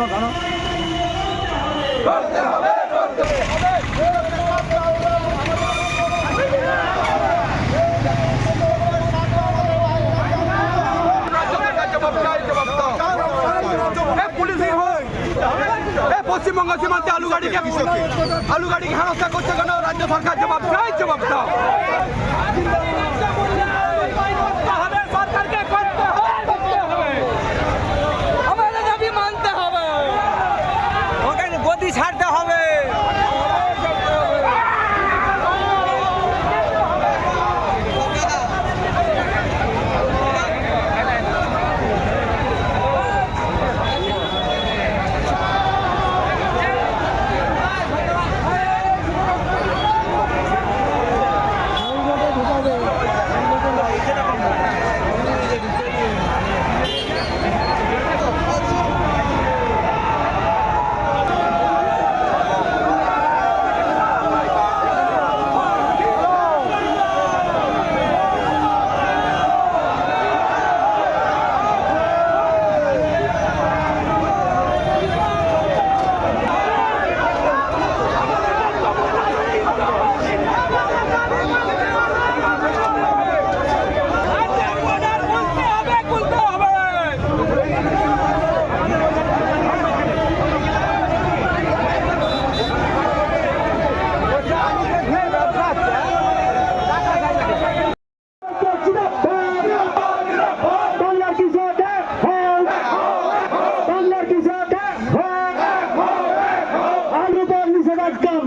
টানো টানো পশ্চিমবঙ্গ সীমান্তে আলু গাড়িকে আলু গাড়িকে হেনস্থা করছে কেন? রাজ্য সরকার জবাব চাই জবাব দাও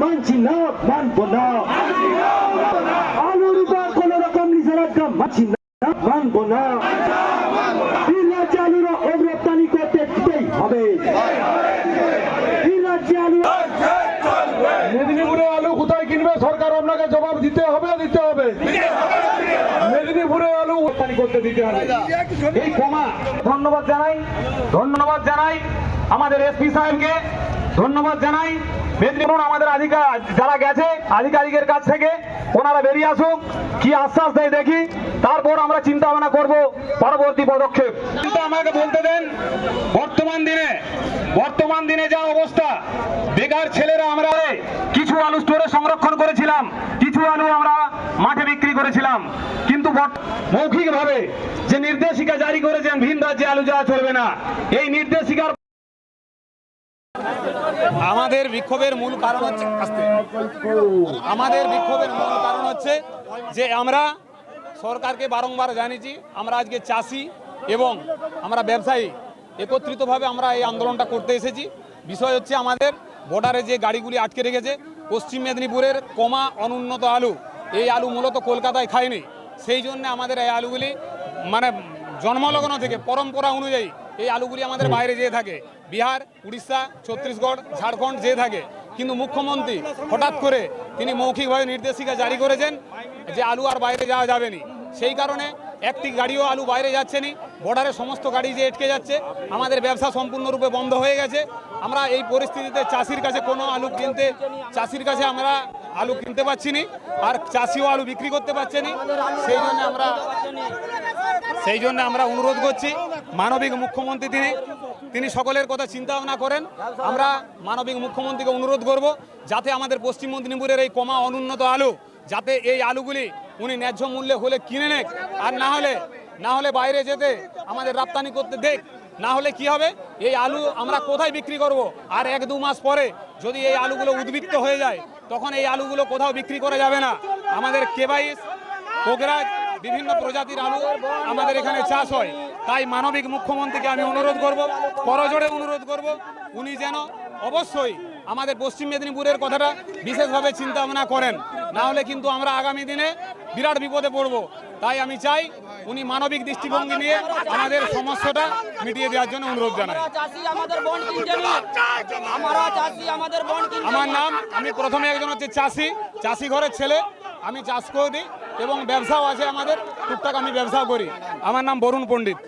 মানছি না, মানব না। আলুর উপর কোন রকম নিষেধাজ্ঞা মানছি না, মানব না। তিন রাজ্যে আলুর রপ্তানি করতে হবে। তিন রাজ্যে আলু মেদিনীপুরে আলু কোথায় কিনবে সরকার আপনাকে জবাব দিতে হবে দিতে হবে? মেদিনীপুরে আলু রপ্তানি করতে দিতে হবে। এই ধন্যবাদ জানাই ধন্যবাদ জানাই আমাদের এসপি সাহেবকে। ধন্যবাদ জানাই মেদিনীপুর আমাদের আধিকার যারা গেছে আধিকারিকের কাছ থেকে ওনারা বেরিয়ে আসুক কি আশ্বাস দেয় দেখি। তারপর আমরা চিন্তা ভাবনা করব পরবর্তী পদক্ষেপ। কিন্তু আমাকে বলতে দেন বর্তমান দিনে বর্তমান দিনে যা অবস্থা বেকার ছেলেরা আমরা কিছু আলু স্টোরে সংরক্ষণ করেছিলাম কিছু আলু আমরা মাঠে বিক্রি করেছিলাম। কিন্তু মৌখিকভাবে যে নির্দেশিকা জারি করেছেন ভিন রাজ্যে আলু যাওয়া চলবে না। এই নির্দেশিকার আমাদের বিক্ষোভের মূল কারণ হচ্ছে। আমাদের বিক্ষোভের মূল কারণ হচ্ছে যে আমরা সরকারকে বারংবার জানিয়েছি, আমরা আজকে চাষি এবং আমরা ব্যবসায়ী, একত্রিতভাবে আমরা এই আন্দোলনটা করতে এসেছি বিষয় হচ্ছে আমাদের বর্ডারে যে গাড়িগুলি আটকে রেখেছে, পশ্চিম মেদিনীপুরের কমা অনুন্নত আলু, এই আলু মূলত কলকাতায় খায়নি সেই জন্য আমাদের এই আলুগুলি মানে জন্মলগ্ন থেকে পরম্পরা অনুযায়ী এই আলুগুলি আমাদের বাইরে যেয়ে থাকে। বিহার উড়িষ্যা ছত্তিশগড় ঝাড়খণ্ড যেয়ে থাকে। কিন্তু মুখ্যমন্ত্রী হঠাৎ করে তিনি মৌখিকভাবে নির্দেশিকা জারি করেছেন যে আলু আর বাইরে যাওয়া যাবে না। সেই কারণে একটি গাড়িও আলু বাইরে যাচ্ছে না। বর্ডারে সমস্ত গাড়ি যে আটকে যাচ্ছে আমাদের ব্যবসা সম্পূর্ণরূপে বন্ধ হয়ে গেছে। আমরা এই পরিস্থিতিতে চাষির কাছে কোনো আলু কিনতে চাষির কাছে আমরা আলু কিনতে পাচ্ছি না আর চাষিও আলু বিক্রি করতে পারছে না। সেই জন্য আমরা সেই জন্য আমরা অনুরোধ করছি মানবিক মুখ্যমন্ত্রী তিনি। তিনি সকলের কথা চিন্তা ভাবনা করেন। আমরা মানবিক মুখ্যমন্ত্রীকে অনুরোধ করব যাতে আমাদের পশ্চিম মেদিনীপুরের এই কমা অনুন্নত আলু, যাতে এই আলুগুলি উনি ন্যায্য মূল্যে হলে কিনে নেক। আর না হলে না হলে বাইরে যেতে আমাদের রপ্তানি করতে দেখ। না হলে কি হবে? এই আলু আমরা কোথায় বিক্রি করব? আর এক দু মাস পরে যদি এই আলুগুলো উদ্বৃত্ত হয়ে যায়, তখন এই আলুগুলো কোথাও বিক্রি করা যাবে না। আমাদের কেবাইশ পোগরাজ বিভিন্ন প্রজাতির আলু আমাদের এখানে চাষ হয়। তাই মানবিক মুখ্যমন্ত্রীকে আমি অনুরোধ করব করজোড়ে অনুরোধ করব, উনি যেন অবশ্যই আমাদের পশ্চিম মেদিনীপুরের কথাটা বিশেষভাবে চিন্তা ভাবনা করেন। না হলে কিন্তু আমরা আগামী দিনে বিরাট বিপদে পড়ব। তাই আমি চাই উনি মানবিক দৃষ্টিভঙ্গি নিয়ে আমাদের সমস্যাটা মিটিয়ে দেওয়ার জন্য অনুরোধ জানাই। আমার নাম আমি প্রথমে একজন হচ্ছে চাষি। চাষি ঘরের ছেলে আমি চাষ করি এবং ব্যবসাও আছে আমাদের টুকটাক আমি ব্যবসাও করি। আমার নাম বরুণ পণ্ডিত।